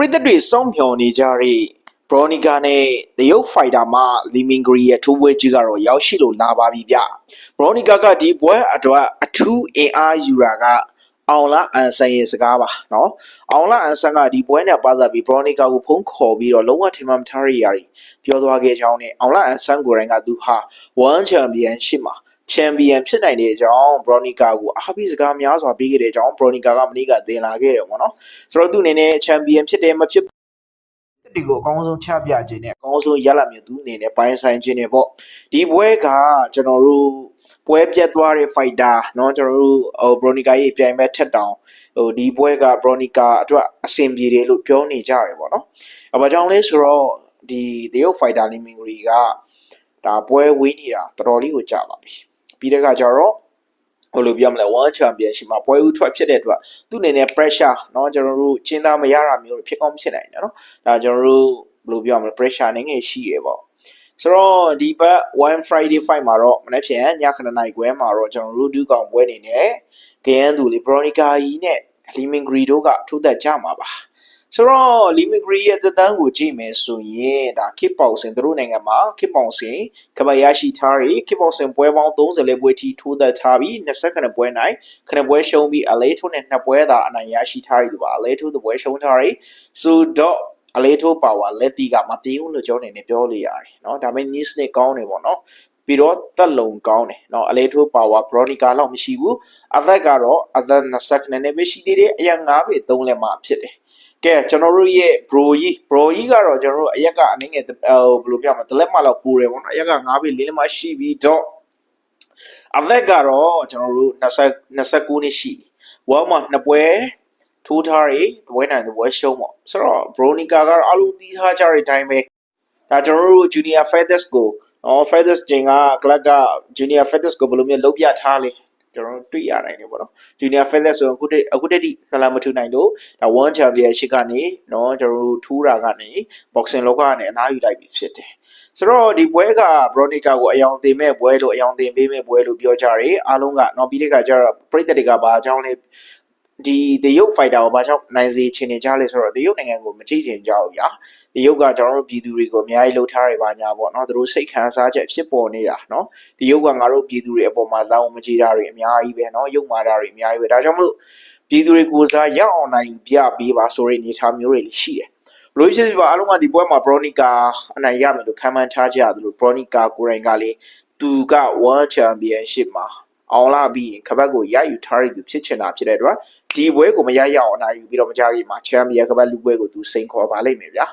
ပြည်သက်တွေစောင့်မျှော်နေကြတဲ့ဘရိုနီကာနဲ့တရုတ်ဖိုင်တာမှလီမင်ဂရီရဲ့ထိုးပွဲကြီးကတော့ရောက်ရှိလို့လာပါပြီဗျ။ဘရိုနီကာကဒီပွဲအတွက်အထူးအင်အားယူတာကအောင်လာအန်ဆန်ရဲ့စကားပါနော်အောင်လာအန်ဆန်ကဒီပွဲနဲ့ပတ်သက်ပြီးဘရိုနီကာကိုဖုန်းခေါ်ပြီးတော့လုံးဝထင်မှမထားရရပြောသွားခဲ့ကြောင်းနဲ့အောင်လာအန်ဆန်ကိုယ်တိုင်ကသူဟာ One Championship မှာ champion ဖြစ်နိုင်တဲ့အကြောင်းဘရောနီကာကိုအားပေးစကားများစွာပေးခဲ့တဲ့အကြောင်းဘရောနီကာကမနေ့ကတင်လာခဲ့တယ်ပေါ့နော်ဆိုတော့သူအနေနဲ့ champion ဖြစ်တယ်မဖြစ်ဒီကိုအကောင်းဆုံးချပြခြင်းနဲ့အကောင်းဆုံးရလဒ်မျိုးသူအနေနဲ့ပိုင်းဆိုင်ခြင်းနဲ့ပေါ့ဒီပွဲကကျွန်တော်တို့ပွဲပြတ်သွားတဲ့ fighter เนาะကျွန်တော်တို့ဟို Bronica ရဲ့ပြိုင်ဘက်ထက်တောင်ဟိုဒီပွဲက Bronica အတွက်အဆင်ပြေတယ်လို့ပြောနေကြတယ်ပေါ့နော်။အဘာကြောင့်လဲဆိုတော့ဒီတရုတ် fighter လီမင်ဂရီကဒါပွဲဝေးနေတာတော်တော်လေးကိုကြာပါပြီ။ ပြီးတဲ့အခါကျတော့ဟိုလိုပြောမလဲ one championship မှာပွဲဦးထွက်ဖြစ်တဲ့အတွက်သူ့အနေနဲ့ pressure เนาะကျွန်တော်တို့ကျင်းသားမရတာမျိုးဖြစ်ကောင်းဖြစ်နိုင်တယ်เนาะဒါကျွန်တော်တို့ဘယ်လိုပြောမလဲ pressure နည်းငယ်ရှိရပေါ့ဆိုတော့ဒီဘက် one friday fight မှာတော့မနေ့ဖြန်ည9နာရီခွဲမှာတော့ကျွန်တော်တို့ဒူးကောင်ပွဲနေနဲ့ဂရန်သူလီဘရိုနီကာကြီးနဲ့လီမင်ဂရီတို့ကထိုးသက်ကြမှာပါ ဆိုတော့လီမင်ဂရီရဲ့သက်တမ်းကိုကြည့်မယ်ဆိုရင်ဒါ kick boxing သူတို့နိုင်ငံမှာ kick boxing ကဘာရရှိထားပြီး kick boxing ပွဲပေါင်း30လေပွဲထိထိုးသက်ထားပြီး20ခဏပွဲနိုင်ခဏပွဲရှုံးပြီးအလေးထိုးနဲ့နှစ်ပွဲသာအနိုင်ရရှိထားပြီးပါအလေးထိုးတဲ့ပွဲရှုံးထားပြီးဆိုတော့အလေးထိုးပါဝါလက်တီကမပြေဘူးလို့ကျွန်တော်အနေနဲ့ပြောလို့ရတယ်เนาะဒါပေမဲ့ news နဲ့ကောင်းတယ်ပေါ့เนาะပြီးတော့သက်လုံကောင်းတယ်เนาะအလေးထိုးပါဝါ bronica လောက်မရှိဘူးအသက်ကတော့အသက်20ခဏနဲ့ပဲရှိသေးတယ်အရက်9ပေ3လက်မှဖြစ်တယ် ကဲကျွန်တော်တို့ရဲ့ bro ကြီး bro ကြီးကတော့ကျွန်တော်တို့အရက်ကအနေငယ်ဟိုဘယ်လိုပြောမလဲတလက်မှလောက်ပူတယ်ပေါ့နော်အရက်က9ပေ4လက်မှရှိပြီးတော့အသက်ကတော့ကျွန်တော်တို့20 29နှစ်ရှိပြီဝမ်းမှာနှစ်ပွဲထိုးထားတွေသပွဲနိုင်သပွဲရှုံးပေါ့ဆိုတော့ bronica ကတော့အလုံးသီးထားကြတဲ့အတိုင်းပဲဒါကျွန်တော်တို့ junior feathers ကိုနော် feathers ချိန်က club က junior feathers ကိုဘယ်လိုမျိုးလုပ်ပြထားလဲ ကျွန်တော်တို့တွေ့ရနိုင်တယ်ပေါ့နော် junior feathers ဆိုရင်အခုတည်းအခုတည်းကလာမထူနိုင်လို့ဒါ one championship ကနေနော်ကျွန်တော်တို့ထူးတာကနေ boxing လောကကနေအနားယူလိုက်ပြီဖြစ်တယ်ဆိုတော့ဒီပွဲက Bronica ကိုအယောင်တင်မဲ့ပွဲလို့အယောင်တင်ပေးမဲ့ပွဲလို့ပြောကြတယ်အားလုံးကနော်ပြီးတဲ့ခါကျတော့ပရိသတ်တွေကဘာအကြောင်းလဲ ဒီတရုတ် fighter ကိုဘာကြောင့်နိုင်စေချင်နေကြလဲဆိုတော့တရုတ်နိုင်ငံကိုမကြည့်ချင်ကြဘူးညာတရုတ်ကကျွန်တော်တို့ပြည်သူတွေကိုအများကြီးလှုပ်ထားရပါညာပေါ့နော်သူတို့စိတ်ခံစားချက်ဖြစ်ပေါ်နေတာနော်တရုတ်ကငါတို့ပြည်သူတွေအပေါ်မှာသောင်းမကြည့်တာတွေအများကြီးပဲနော်ရုပ်မာတာတွေအများကြီးပဲဒါကြောင့်မလို့ပြည်သူတွေကိုစားရအောင်နိုင်ပြပေးပါဆိုတဲ့အနေအထားမျိုးတွေရှိတယ်ဘလို့ဖြစ်ဖြစ်ပါအားလုံးကဒီပွဲမှာ Bronica အနိုင်ရမယ်လို့ခံမှန်းထားကြရတယ်လို့ Bronica ကိုယ်တိုင်ကလေသူက World Championship မှာ အောင်လာပြီးခပတ်ကိုရယူထားရသူဖြစ်ချင်တာဖြစ်တဲ့အတွက်ဒီပွဲကိုမရရအောင်အနိုင်ယူပြီးတော့မကြခင်မှာ Champion ခပတ်လူပွဲကိုသူစိန်ခေါ်ပါလိမ့်မယ်ဗျာ